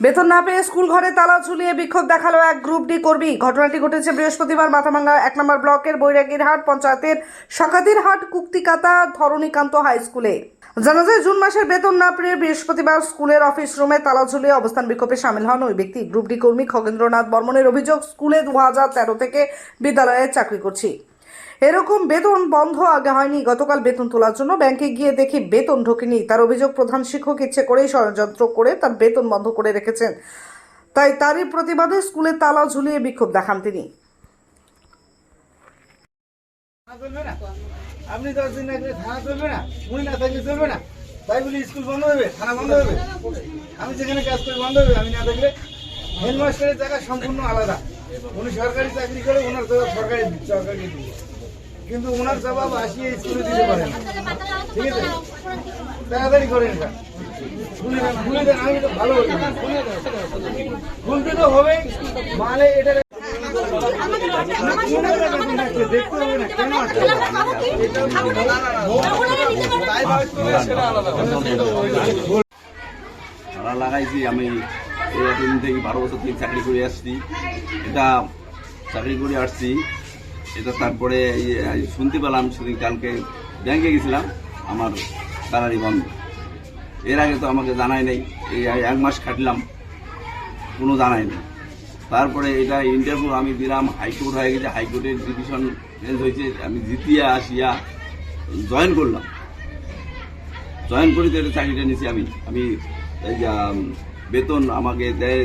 বেতন না পেয়ে স্কুল ঘরে তালা ঝুলিয়ে বিক্ষোভ দেখাল এক গ্রুপ ডি কর্মী। ঘটনাটি ঘটেছে বৃহস্পতিবার মাথাভাঙ্গা এক নম্বর ব্লকের বৈরাগীর হাট পঞ্চায়েতের সকাতিরহাট কুক্তিকাতা ধরণীকান্ত হাই স্কুলে। জানা যায়, জুন মাসের বেতন না পেয়ে বৃহস্পতিবার স্কুলের অফিস রুমে তালা ঝুলিয়ে অবস্থান বিক্ষোভে সামিল হন ওই ব্যক্তি। গ্রুপ ডি কর্মী খগেন্দ্রনাথ বর্মনের অভিযোগ, স্কুলে দু হাজার তেরো থেকে বিদ্যালয়ে চাকরি করছি। এরকম বেতন বন্ধ আগে হয়নি। গতকাল বেতন তোলার জন্য ব্যাংকে গিয়ে দেখি বেতন ঢোকেনি। তার অভিযোগ প্রধান শিক্ষক ইচ্ছে করেই ষড়যন্ত্র করে তার বেতন বন্ধ করে রেখেছেন। তাই তারই প্রতিবাদে স্কুলে তালা ঝুলিয়ে বিক্ষোভ দেখান তিনি। চলবে না থাকলে চলবে না। তাই স্কুল বন্ধ হবে থানা বন্ধ হবে আমি যেখানে কাজ বন্ধ হবে আমি না হেডমাস্টারের জায়গা সম্পূর্ণ আলাদা। উনি সরকারি চাকরি করে, ওনার সরকারি সরকারি। কিন্তু ওনার জবাব আসিয়ে স্কুলে দিতে পারেন ঠিক আছে তাড়াতাড়ি করেন এটা দেন আমি তো ভালো বলি খুলতে তো হবে মালে এটা দেখতে হবে না কেন আসছে তারা লাগাইছি আমি এই এতদিন থেকে বারো বছর থেকে চাকরি করে আসছি এটা চাকরি করে আসছি এটা তারপরে শুনতে পেলাম সেদিন কালকে ব্যাংকে গেছিলাম, আমার স্যালারি বন্ধ। এর আগে তো আমাকে জানাই নাই, এই এক মাস খাটলাম, কোনো জানাই নেই। তারপরে এটা ইন্টারভিউ আমি দিলাম, হাইকোর্ট হয়ে গেছে, হাইকোর্টের ডিভিশন চেঞ্জ হয়েছে, আমি জিতিয়া, আসিয়া জয়েন করলাম। জয়েন করি তো চাকরিটা নিয়েছি আমি। আমি বেতন আমাকে দেয়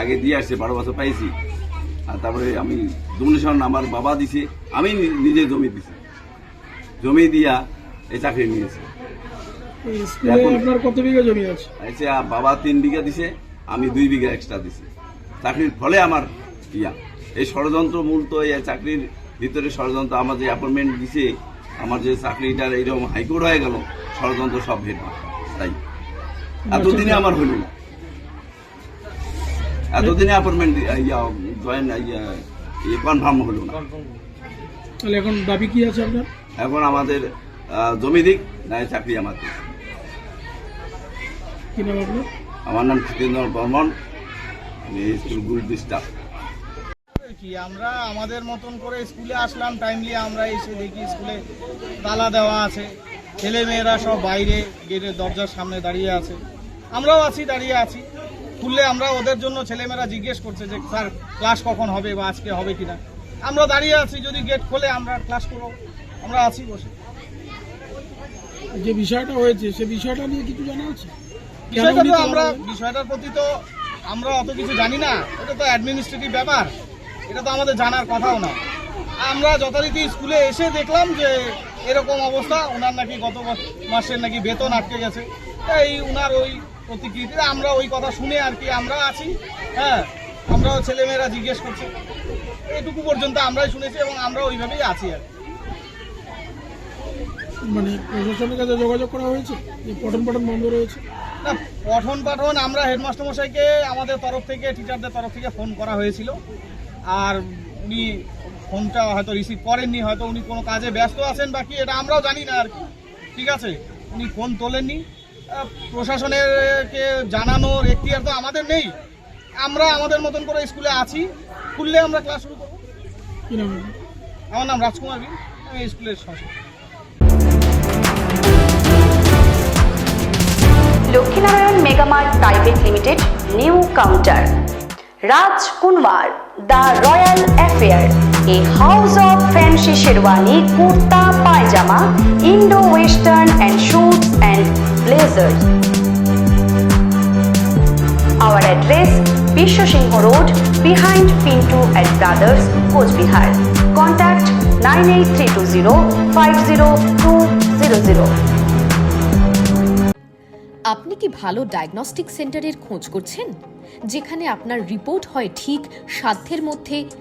আগে দিয়ে আসছে, বারো বছর পাইছি। আর তারপরে আমি ডোনেশন আমার বাবা দিছে আমি নিজে জমি দিছি। জমি দিয়া এই চাকরি নিয়েছি। এই স্কুলে এখন- আপনার কত বিঘা জমি আছে? আচ্ছা বাবা তিন বিঘা দিছে আমি দুই বিঘা এক্সট্রা দিছি। চাকরির ফলে আমার ইয়া। এই ষড়যন্ত্র মূল তো এই চাকরির ভিতরে ষড়যন্ত্র আমার যে অ্যাপয়েন্টমেন্ট দিছে আমার যে চাকরিটার এইরকম হাইকোর্ট হয়ে গেল ষড়যন্ত্র সব হেড তাই। এতদিনে আমার হইল না। এতদিনে অ্যাপয়েন্টমেন্ট ইয়া জয়েন ইয়া ইয়ে কনফার্ম হলো না। তাহলে এখন দাবি কি আছে আপনার? এখন আমাদের জমি দিক না চাকরি আমাদের কি নাম আপনার? আমার নাম জিতেন্দ্র বর্মন আমি স্কুল গ্রুপ স্টাফ কি আমরা আমাদের মতন করে স্কুলে আসলাম টাইমলি আমরা এসে দেখি স্কুলে তালা দেওয়া আছে। ছেলে মেয়েরা সব বাইরে গেটের দরজার সামনে দাঁড়িয়ে আছে। আমরাও আছি দাঁড়িয়ে আছি। খুললে আমরা ওদের জন্য ছেলেমেয়েরা জিজ্ঞেস করছে যে স্যার ক্লাস কখন হবে বা আজকে হবে কিনা? আমরা দাঁড়িয়ে আছি যদি গেট খোলে আমরা ক্লাস করব আমরা আছি বসে। যে বিষয়টা হয়েছে সে বিষয়টা নিয়ে কিছু জানা আছে? বিষয়টা তো আমরা বিষয়টার প্রতি তো আমরা অত কিছু জানি না। এটা তো অ্যাডমিনিস্ট্রেটিভ ব্যাপার। এটা তো আমাদের জানার কথাও না। আমরা যথারীতি স্কুলে এসে দেখলাম যে এরকম অবস্থা। ওনার নাকি গত মাসের নাকি বেতন আটকে গেছে। এই উনার ওই প্রতিকৃতিতে আমরা ওই কথা শুনে আর কি আমরা আছি। হ্যাঁ আমরাও ছেলেমেয়েরা জিজ্ঞেস করছে। এটুকু পর্যন্ত আমরাই শুনেছি এবং আমরা ওইভাবেই আছি আর। মানে প্রশাসনের কাছে যোগাযোগ করা হয়েছে? যে পঠন পাঠন বন্ধ রয়েছে? না পঠন পাঠন আমরা হেডমাস্টার মশাইকে আমাদের তরফ থেকে টিচারদের তরফ থেকে ফোন করা হয়েছিল। আর উনি ফোনটা হয়তো রিসিভ করেননি হয়তো উনি কোনো কাজে ব্যস্ত আছেন বা কি এটা আমরাও জানি না আর কি। ঠিক আছে? উনি ফোন তোলেননি। আহ, প্রশাসনের কে জানানোর এখতিয়ার তো আমাদের নেই। আমরা আমাদের মতন করে স্কুলে আছি। খুললে আমরা ক্লাস শুরু করব। কি নাম? আপনার? আমার নাম রাজকুমার বি আমি স্কুলের সহসভাপতি। Lakshminarayan megamart private limited new counter. Raj Kunwar the royal affair a house of fancy sherwani kurta pyjama Indo western blazers Our address Bisho Singh Road behind Pinto and Brothers, Coachbihar. Contact 98320 50200. আপনি কি ভালো diagnostic সেন্টারের খোঁজ করছেন যেখানে আপনার report হয় ঠিক সাধ্যের মধ্যে